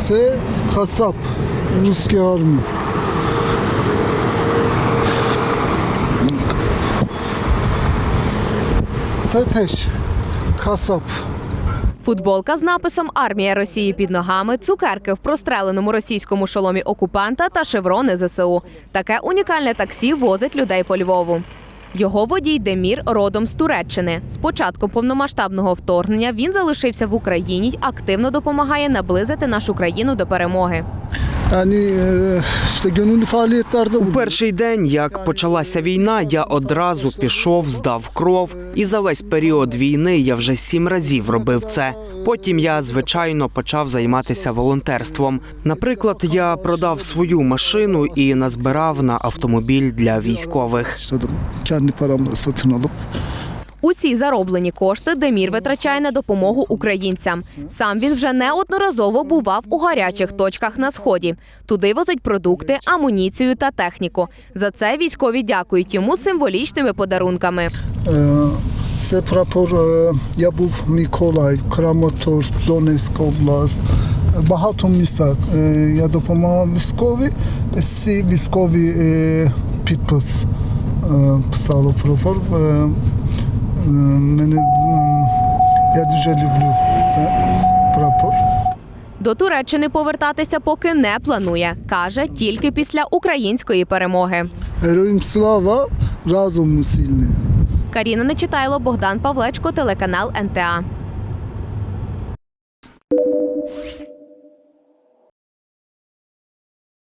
Це Хасап, русська армія. Це теж Хасап. Футболка з написом Армія Росії під ногами, цукерки в простреленому російському шоломі окупанта та шеврони ЗСУ. Таке унікальне таксі возить людей по Львову. Його водій Демір родом з Туреччини. З початком повномасштабного вторгнення він залишився в Україні активно допомагає наблизити нашу країну до перемоги. Yani e, işte gönüllü faaliyetlerde У перший день, як почалася війна, я одразу пішов, здав кров, і за весь період війни я вже сім разів робив це. Потім я, звичайно, почав займатися волонтерством. Наприклад, я продав свою машину і назбирав на автомобіль для військових. Kendi paramla satın alıp. Усі зароблені кошти Демір витрачає на допомогу українцям. Сам він вже неодноразово бував у гарячих точках на сході. Туди возить продукти, амуніцію та техніку. За це військові дякують йому символічними подарунками. Е, Це прапор, е, я був Миколаїв, Краматорськ, Донецька область. Багато міста е, я допомагав військові. Ці військові підпис писали прапор. Мене, я дуже люблю це прапор. До Туреччини повертатися поки не планує. каже тільки після української перемоги. Героям слава, разом ми сильні. Каріна Нечитайло, Богдан Павлечко, телеканал НТА.